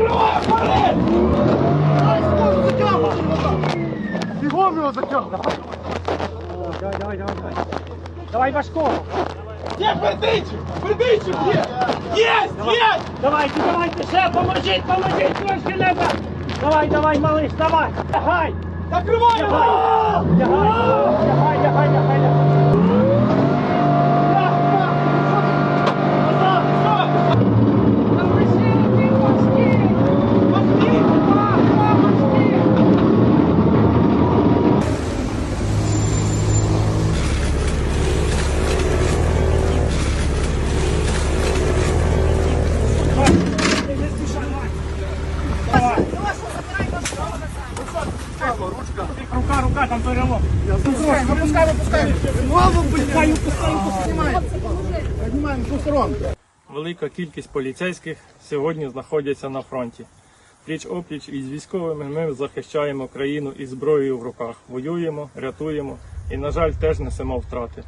Закривай, пари! Дай скоро затягуй! Бігом його затягуй! Давай, давай, давай, давай. Давай важко! Є пердичі! Пердичі є! Є! Є! Давайте, давайте, ще поможіть, поможіть трошки, Леба! Давай, давай, малыш, давай! Давай! Закрывай его! Рука, рука, там перелом. Випускай, випускай! Голову, блядь! Піднімаємо з двох сторон. Велика кількість поліцейських сьогодні знаходяться на фронті. Пліч опліч із військовими ми захищаємо країну із зброєю в руках, воюємо, рятуємо і, на жаль, теж несемо втрати.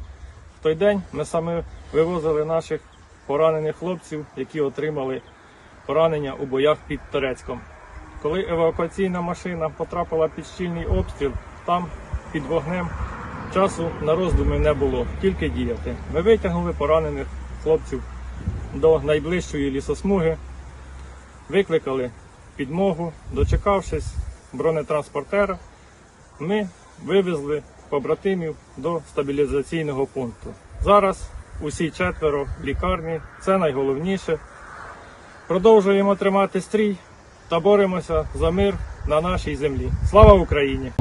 В той день ми саме вивозили наших поранених хлопців, які отримали поранення у боях під Торецьком. Коли евакуаційна машина потрапила під щільний обстріл, там під вогнем часу на роздуми не було, тільки діяти. Ми витягнули поранених хлопців до найближчої лісосмуги, викликали підмогу, дочекавшись бронетранспортера, ми вивезли побратимів до стабілізаційного пункту. Зараз усі четверо лікарні, це найголовніше. Продовжуємо тримати стрій та боремося за мир на нашій землі. Слава Україні!